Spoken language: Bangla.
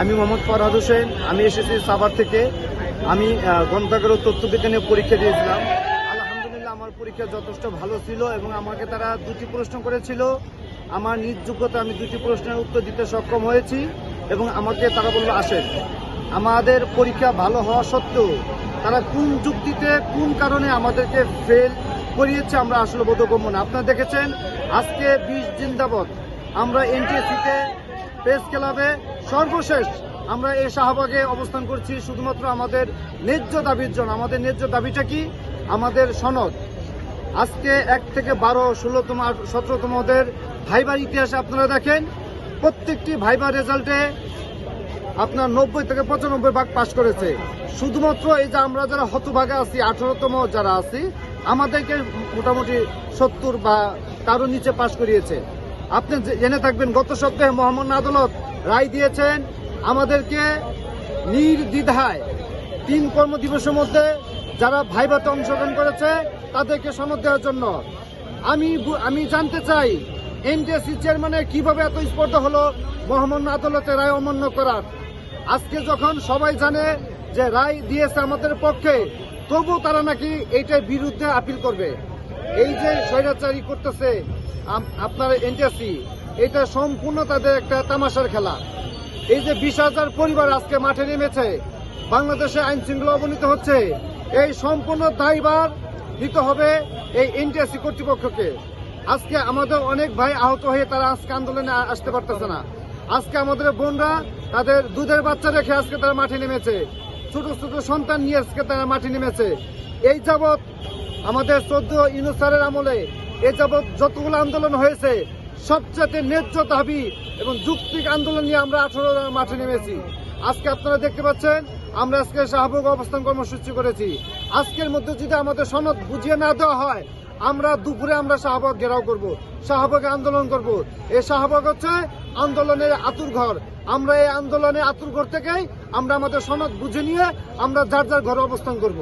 আমি মোহাম্মদ ফরহাদ হোসেন, আমি এসেছি সাভার থেকে। আমি গ্রন্থাগার ও তথ্যবিজ্ঞানের পরীক্ষা দিয়েছিলাম। আলহামদুলিল্লাহ আমার পরীক্ষা যথেষ্ট ভালো ছিল এবং আমাকে তারা দুটি প্রশ্ন করেছিল। আমার নিজ যোগ্যতা আমি দুটি প্রশ্নের উত্তর দিতে সক্ষম হয়েছি এবং আমাকে তারা বলল, আসেন। আমাদের পরীক্ষা ভালো হওয়া সত্ত্বেও তারা কোন যুক্তিতে, কোন কারণে আমাদেরকে ফেল করিয়েছে আমরা আসলে বোধগম্য না। আপনারা দেখেছেন, আজকে বিশ যাবৎ আমরা এনটিএসিতে প্রেস ক্লাবে সর্বশেষ আমরা এই শাহবাগে অবস্থান করছি। শুধুমাত্র আমাদের ন্যায্য দাবির জন্য। আমাদের ন্যায্য দাবিটা কি? আমাদের সনদ। আজকে এক থেকে বারো, ষোলোতম সতেরোতমদের ভাইবার ইতিহাসে আপনারা দেখেন, প্রত্যেকটি ভাইবার রেজাল্টে আপনার নব্বই থেকে পঁচানব্বই ভাগ পাশ করেছে। শুধুমাত্র এই যে আমরা যারা হতভাগে আছি, আঠারোতম যারা আছি, আমাদেরকে মোটামুটি সত্তর বা কারও নিচে পাশ করিয়েছে। আপনি জেনে থাকবেন, গত সপ্তাহে মোহাম্মদ আদালত রায় দিয়েছেন আমাদেরকে নির্দ্বিধায় তিন কর্মদিবসের মধ্যে যারা ভাইভাতে অংশগ্রহণ করেছে, তাদেরকে সনদ দেওয়ার জন্য। আমি আমি জানতে চাই এনটিএসসি চেয়ারম্যানের কীভাবে এত স্পর্ধা হলো মোহাম্মদ আদালতের রায় অমান্য করার? আজকে যখন সবাই জানে যে রায় দিয়েছে আমাদের পক্ষে তবু তারা নাকি এইটার বিরুদ্ধে আপিল করবে। এই যে স্বৈরাচারী করতেছে আপনার এনটিএসসি এটা সম্পূর্ণ তাদের একটা তামাশার খেলা। এই যে বিশ হাজার পরিবার আজকে মাঠে নেমেছে, বাংলাদেশে আইন শৃঙ্খলা অবনীত হচ্ছে, এই সম্পূর্ণ দায়ভার নিতে হবে এই এনটিএসসি কর্তৃপক্ষকে। আজকে আমাদের অনেক ভাই আহত হয়ে তারা আজকে আন্দোলনে আসতে পারতেছে না। আজকে আমাদের বোনরা তাদের দুধের বাচ্চা রেখে আজকে তারা মাঠে নেমেছে। ছোট ছোট সন্তান নিয়ে আজকে তারা মাঠে নেমেছে। এই যাবৎ আমাদের চোদ্দ ইউনুসারের আমলে এ যাবৎ যতগুলো আন্দোলন হয়েছে সবচেয়ে ন্যায্য দাবি এবং যুক্তিক আন্দোলন নিয়ে আমরা আঠারো মাঠে নেমেছি। আজকে আপনারা দেখতে পাচ্ছেন, আমরা আজকে শাহবাগ অবস্থান কর্মসূচি করেছি। আজকের মধ্যে যদি আমাদের সনদ বুঝিয়ে না দেওয়া হয়, আমরা দুপুরে আমরা শাহবাগ ঘেরাও করব, শাহবাগে আন্দোলন করব। এই শাহবাগ হচ্ছে আন্দোলনের আতুর ঘর। আমরা এই আন্দোলনে আতুর ঘর থেকেই আমরা আমাদের সনদ বুঝে নিয়ে আমরা যার যার ঘরে অবস্থান করব।